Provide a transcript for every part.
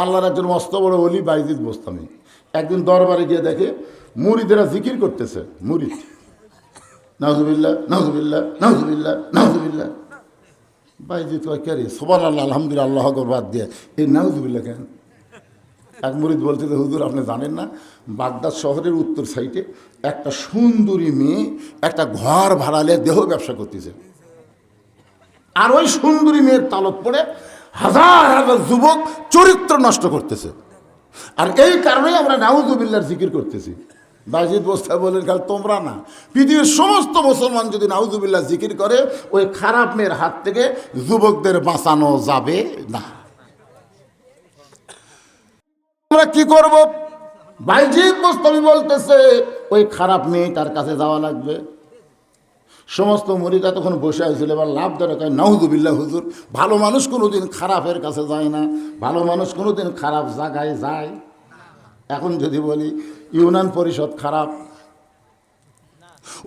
আল্লাহর একজন মস্ত বড় অলি বাইজিদ বোস্তামি একদিন দরবারে গিয়ে দেখে মুরিদেরা জিকির করতেছে, মুরিদ। নাজুবিল্লা নাজুবিল্লা নাজুবিল্লা নাজুবিল্লা বাইজিদ কয়, কে রে? সোবান আল্লাহ আলহামদুলিল্লাহ, আল্লাহ আকবর, বাদ দিয়ে। এই নাজুবিল্লা কেন? এক মুরিদ যে, হুজুর, আপনি জানেন না, বাগদাদ শহরের উত্তর সাইডে একটা সুন্দরী মেয়ে একটা ঘর ভাড়ালে দেহ ব্যবসা করতেছে। আর ওই সুন্দরী মেয়ের তালক পড়ে হাজার হাজার যুবক চরিত্র নষ্ট করতেছে। আর এই কারণেই আমরা নাউজুবিল্লার জিকির করতেছি। বাজিদ বস্তা বলেন কাল তোমরা না, পৃথিবীর সমস্ত মুসলমান যদি নাউজুবিল্লাহ জিকির করে, ওই খারাপ মেয়ের হাত থেকে যুবকদের বাঁচানো যাবে না। আমরা কি করব? বাইজিদ মোস্তমি বলতেছে, ওই খারাপ মেয়ে তার কাছে যাওয়া লাগবে। সমস্ত মরিদা তখন বসে আসছিল এবার লাভ ধরে কয় নাউজুবিল্লাহ হুজুর, ভালো মানুষ কোনো দিন খারাপের কাছে যায় না, ভালো মানুষ কোনো দিন খারাপ জায়গায় যায়। এখন যদি বলি, ইউনিয়ন পরিষদ খারাপ,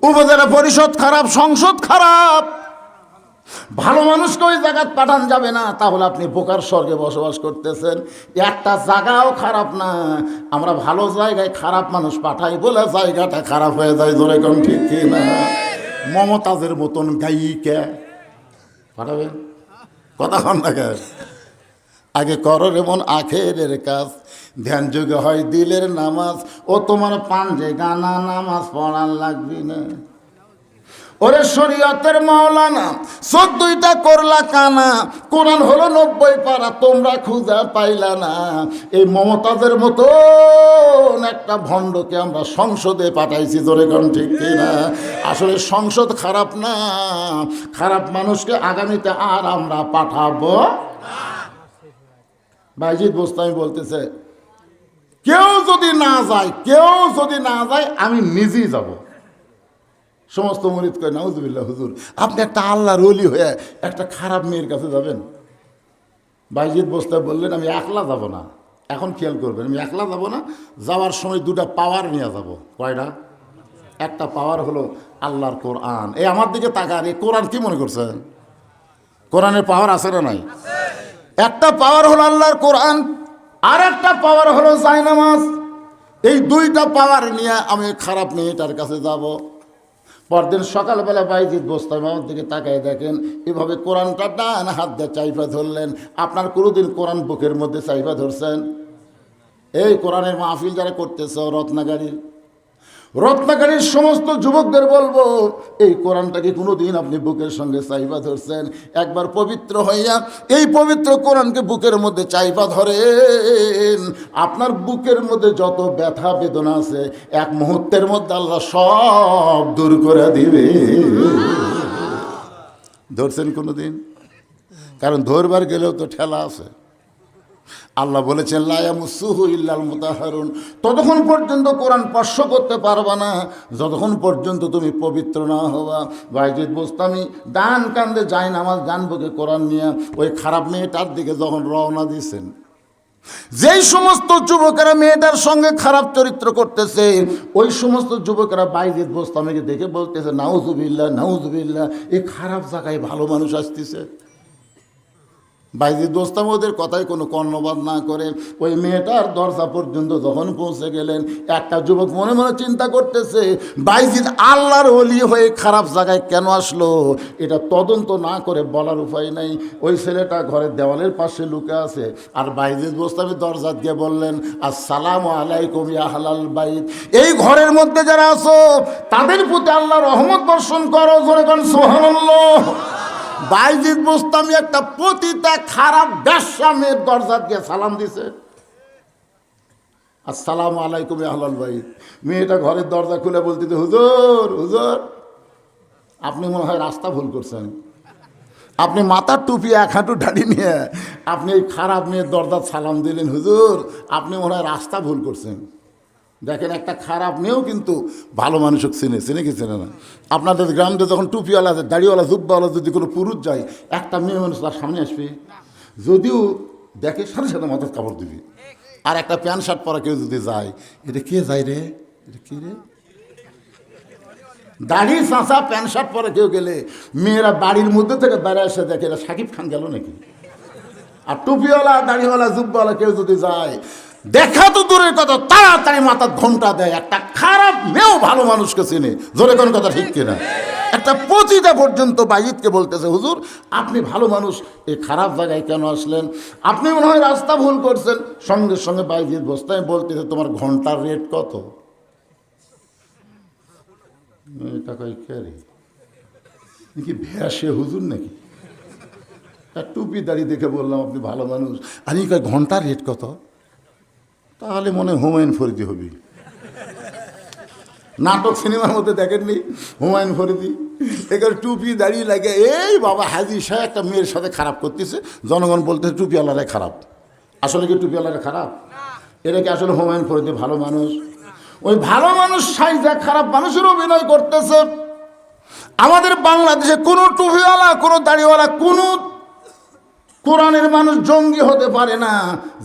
উপজেলা পরিষদ খারাপ, সংসদ খারাপ, ভালো মানুষকে ওই জায়গায় পাঠান যাবে না, তাহলে আপনি বোকার স্বর্গে বসবাস করতেছেন। একটা জায়গাও খারাপ না, আমরা ভালো জায়গায় খারাপ মানুষ পাঠাই বলে জায়গাটা খারাপ হয়ে যায়, ধরে কম ঠিক না? মমতাজের মতন গায়িকা। পাঠাবেন কথা কন না? আগে করো এমন আখেরের কাজ, ধ্যান যুগে হয় দিলের নামাজ। ও তোমার পাঞ্জে গানা নামাজ পড়ার লাগবি না। ওরে শরীয়তের মাওলানা, চোদ্দইটা করলা কানা, কোরআন হলো নব্বই পারা, তোমরা খুঁজা পাইলা না। এই মমতাজের মতো একটা ভণ্ডকে আমরা সংসদে পাঠাইছি, জোরে কোন ঠিক কিনা? আসলে সংসদ খারাপ না, খারাপ মানুষকে আগামীতে আর আমরা পাঠাবো বাইজিৎ বোস্তামি বলতেছে, কেউ যদি না যায়, কেউ যদি না যায়, আমি নিজেই যাব। সমস্ত মরিদ কয়, নাউজুবিল্লাহ, হুজুর, আপনি একটা আল্লাহ রলি হয়ে একটা খারাপ মেয়ের কাছে যাবেন। বাইজিৎ বস্তা বললেন, আমি একলা যাব না। এখন খেয়াল করবেন, আমি একলা যাব না। যাওয়ার সময় দুটা পাওয়ার নিয়ে যাব। কয়টা? একটা পাওয়ার হলো আল্লাহর কোরআন। এই আমার দিকে তাকান, এই কোরআন কি মনে করছেন? কোরআনের পাওয়ার আছে না নাই? একটা পাওয়ার হলো আল্লাহর কোরআন আর একটা পাওয়ার হলো জায়নামাজ এই দুইটা পাওয়ার নিয়ে আমি খারাপ মেয়েটার কাছে যাব। পরদিন সকালবেলা বাইজিৎ বস্তায় আমার দিকে তাকায় দেখেন, এভাবে কোরআনটা ডান হাত দিয়ে চাইফা ধরলেন। আপনার কোনোদিন কোরআন বুকের মধ্যে চাইফা ধরছেন? এই কোরআনের মাহফিল যারা করতেছ রত্নাগারীর রত্নাকারীর সমস্ত যুবকদের বলব, এই কোরআনটাকে কোনোদিন আপনি বুকের সঙ্গে চাইবা ধরছেন। একবার পবিত্র হইয়া এই পবিত্র কোরআনকে বুকের মধ্যে চাইবা ধরেন। আপনার বুকের মধ্যে যত ব্যথা বেদনা আছে, এক মুহূর্তের মধ্যে আল্লাহ সব দূর করে দিবে। ধরছেন কোনোদিন? কারণ ধরবার গেলেও তো ঠেলা আছে। আল্লাহ বলেছেন লায়ামুসুহু ইল্লাল মুতাহারুন। ততক্ষণ পর্যন্ত কোরআন স্পর্শ করতে পারবা না। যতক্ষণ পর্যন্ত তুমি পবিত্র না হবা বাইজিৎ বোস্তামি, ডান কান্দে যাই নামাজ, ডান বুকে কোরআন নিয়ে। ওই খারাপ মেয়েটার দিকে যখন রওনা দিয়েছেন যেই সমস্ত যুবকেরা মেয়েটার সঙ্গে খারাপ চরিত্র করতেছে, ওই সমস্ত যুবকেরা বাইজিৎ বোস্তামিকে দেখে বলতেছে নাউজুবিল্লা নাউজুবিল্লা এই খারাপ জায়গায় ভালো মানুষ আসতেছে। বাইজি দোস্তাম, ওদের কথায় কোনো কর্ণবাদ না করে ওই মেয়েটার দরজা পর্যন্ত যখন পৌঁছে গেলেন, একটা যুবক মনে মনে চিন্তা করতেছে বাইজিদ আল্লাহর অলি হয়ে খারাপ জায়গায় কেন আসলো? এটা তদন্ত না করে বলার উপায় নাই। ওই ছেলেটা ঘরের দেওয়ালের পাশে লুকে আছে। আর বাইজিদ বোস্তামি দরজা দিয়ে বললেন, আসসালাম আলাইকুম ইয়া হালাল বাইদ এই ঘরের মধ্যে যারা আছো, তাদের প্রতি আল্লাহ রহমত বর্ষণ করো, জোরে সোহানাল্লাহ বাইজিদ বোস্তামি একটা প্রতিটা খারাপ ব্যবসা মেয়ের দরজা দিয়ে সালাম দিছে। আসসালামু আলাইকুম আহলাল ভাই মেয়েটা ঘরের দরজা খুলে বলতে হুজুর হুজুর, আপনি মনে হয় রাস্তা ভুল করছেন। আপনি মাথার টুপি এক হাঁটু ডাড়ি নিয়ে আপনি খারাপ মেয়ের দরজা সালাম দিলেন। হুজুর, আপনি মনে হয় রাস্তা ভুল করছেন। দেখেন একটা খারাপ মেয়েও কিন্তু ভালো মানুষকে চিনে। চিনে কি চিনে না? আপনাদের গ্রামে যখন টুপিওয়ালা আছে, দাড়িওয়ালা, জুব্বাওয়ালা যদি কোনো পুরুষ যায়, একটা মেয়ে মানুষ তার সামনে আসবে, যদিও দেখে সাথে সাথে মাথার কাপড় দিবি। আর একটা প্যান্ট শার্ট পরা কেউ যদি যায়, এটা কে যায় রে? এটা কে রে? দাড়ি চাঁচা প্যান্ট শার্ট পরে কেউ গেলে মেয়েরা বাড়ির মধ্যে থেকে বেড়ে এসে দেখে এরা সাকিব খান গেল নাকি? আর টুপিওয়ালা, দাড়িওয়ালা, জুব্বাওয়ালা কেউ যদি যায় দেখা তো দূরের কথা, তাড়াতাড়ি মাথার ঘণ্টা দেয়। একটা খারাপ মেয়েও ভালো মানুষকে চিনে। জোরে কোন কথা ঠিক কিনা? একটা পচিতা পর্যন্ত বাইজিৎকে বলতেছে, হুজুর, আপনি ভালো মানুষ, এই খারাপ জায়গায় কেন আসলেন? আপনি মনে হয় রাস্তা ভুল করছেন। সঙ্গে সঙ্গে বাইজিৎ বস্তায় বলতেছে, তোমার ঘণ্টার রেট কত? কি ভ্যাসে হুজুর নাকি? তার টুপি দাড়ি দেখে বললাম, আপনি ভালো মানুষ। আর ঘণ্টার রেট কত? তাহলে মনে হয় হুমায়ুন ফরিদি হবি। নাটক সিনেমার মধ্যে দেখেননি হুমায়ুন ফরিদি? এখানে টুপি দাঁড়িয়ে লাগে এই বাবা হাজি সাহেব একটা মেয়ের সাথে খারাপ করতেছে। জনগণ বলতে টুপিওয়ালারাই খারাপ। আসলে কি টুপিওয়ালারা খারাপ? এটা কি আসলে হুমায়ুন ফরিদি ভালো মানুষ? ওই ভালো মানুষ সাইজা খারাপ মানুষের অভিনয় করতেছে। আমাদের বাংলাদেশে কোনো টুপিওয়ালা কোনো দাড়িওয়ালা কোনো কোরআনের মানুষ জঙ্গি হতে পারে না,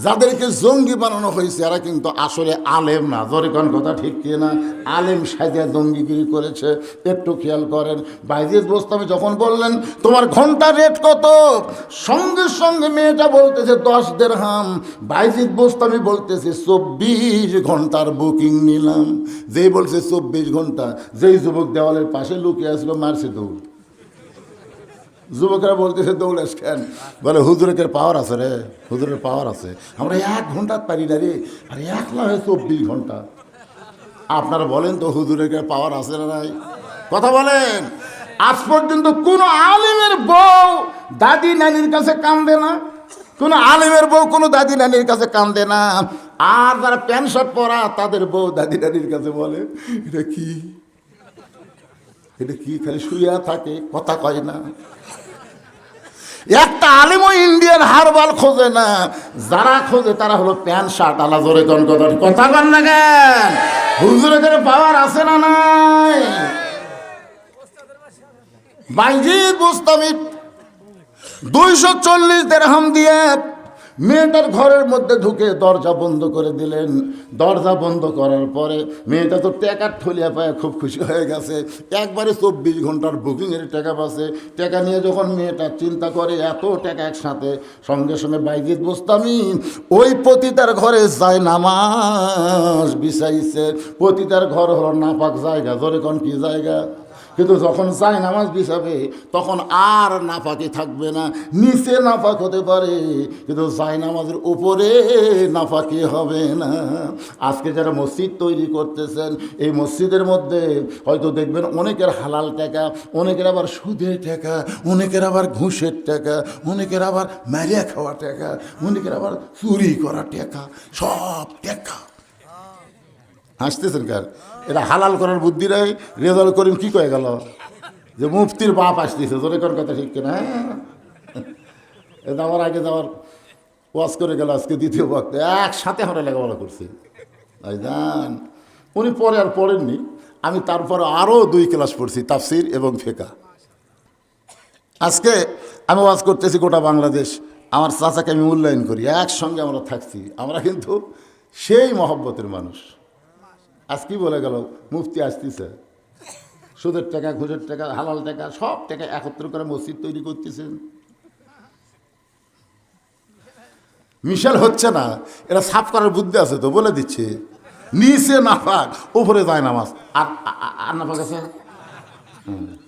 যাদেরকে জঙ্গি বানানো হয়েছে, এরা কিন্তু আসলে আলেম না। জরে কথা ঠিক কি না? আলেম সাজিয়া জঙ্গিগিরি করেছে, একটু খেয়াল করেন। বাইজিদ বোস্তামি যখন বললেন, তোমার ঘণ্টা রেট কত? সঙ্গে সঙ্গে মেয়েটা বলতেছে, দশ দেড়হাম। বাইজিদ বোস্তামি বলতেছে, চব্বিশ ঘণ্টার বুকিং নিলাম। যেই বলছে, চব্বিশ ঘণ্টা। যেই যুবক দেওয়ালের পাশে লুকিয়ে আসলো, মারছে দৌড়। যুবকেরা বলতেছে, দৌড়াস কেন? বলে, হুজুরের পাওয়ার আছে রে, হুজুরের পাওয়ার আছে। আমরা এক ঘণ্টা পারি না রে, আর এক না হয় চব্বিশ ঘণ্টা। আপনারা বলেন তো, হুজুরের পাওয়ার আছে না নাই? কথা বলেন। আজ পর্যন্ত কোন আলিমের বউ দাদি নানির কাছে কান্দে না। কোন আলিমের বউ কোনো দাদি নানির কাছে কান্দে না। আর যারা প্যান্ট শার্ট পরা, তাদের বউ দাদি নানির কাছে বলে, এটা কি? এটা কি খালি শুইয়া থাকে, কথা কয় না। একটা আলিমও ইন্ডিয়ান হারবাল খোঁজে না, যারা খোঁজে তারা হলো প্যান্ট, শার্ট, আলা, জোরে কন কথা কথা কন না কেন? হুজুরে করে পাওয়ার আছে না নাই? বাইজিদ মুস্তামি দুইশো চল্লিশ দেড়হাম দিয়ে মেয়েটার ঘরের মধ্যে ঢুকে দরজা বন্ধ করে দিলেন। দরজা বন্ধ করার পরে মেয়েটা তো টাকার ঠলিয়া পায় খুব খুশি হয়ে গেছে। একবারে চব্বিশ ঘণ্টার বুকিংয়ের টাকা পাচ্ছে। টাকা নিয়ে যখন মেয়েটা চিন্তা করে, এত টাকা একসাথে, সঙ্গে সঙ্গে বাইজিৎ বসতামি ওই পতিতার ঘরে যায় নামাজ, বিছাইছে। পতিতার ঘর হলো নাপাক জায়গা। ধরে কোন কি জায়গা? কিন্তু যখন যায় নামাজ বিছাবে তখন আর নাফাকি থাকবে না, নিচে নাফাক হতে পারে, কিন্তু যায় নামাজের উপরে নাফাকি হবে না। আজকে যারা মসজিদ তৈরি করতেছেন, এই মসজিদের মধ্যে হয়তো দেখবেন অনেকের হালাল টাকা, অনেকের আবার সুদের টাকা, অনেকের আবার ঘুষের টাকা, অনেকের আবার মারিয়া খাওয়া টাকা, অনেকের আবার চুরি করা টাকা, সব টাকা। হাসতেছেন কার? এটা হালাল করার বুদ্ধি নাই। রেজাল করিম কি কয়ে গেল? যে মুফতির বাপ আসতেছে তোর কোন কথা ঠিক কিনা? এটা আমার আগে যাওয়ার ওয়াজ করে গেল আজকে দ্বিতীয় বক্তে। একসাথে আমরা লেখাপড়া করছি। তাই জান, উনি পরে আর পড়েননি। আমি তারপরে আরও দুই ক্লাস পড়ছি, তাফসির এবং ফেকা আজকে আমি ওয়াজ করতেছি গোটা বাংলাদেশ। আমার চাচাকে আমি মূল্যায়ন করি, একসঙ্গে আমরা থাকছি। আমরা কিন্তু সেই মহব্বতের মানুষ। আজ কি বলে গেল? মুফতি আসতেছে। সুদের টাকা, ঘুষের টাকা, হালাল টাকা, সব টাকা একত্র করে মসজিদ তৈরি করতেছেন। মিশাল হচ্ছে না, এরা সাফ করার বুদ্ধি আছে তো, বলে দিচ্ছে। নিচে নাফাক ওপরে যায় নামাজ। আর, আর- নাফাক আছে।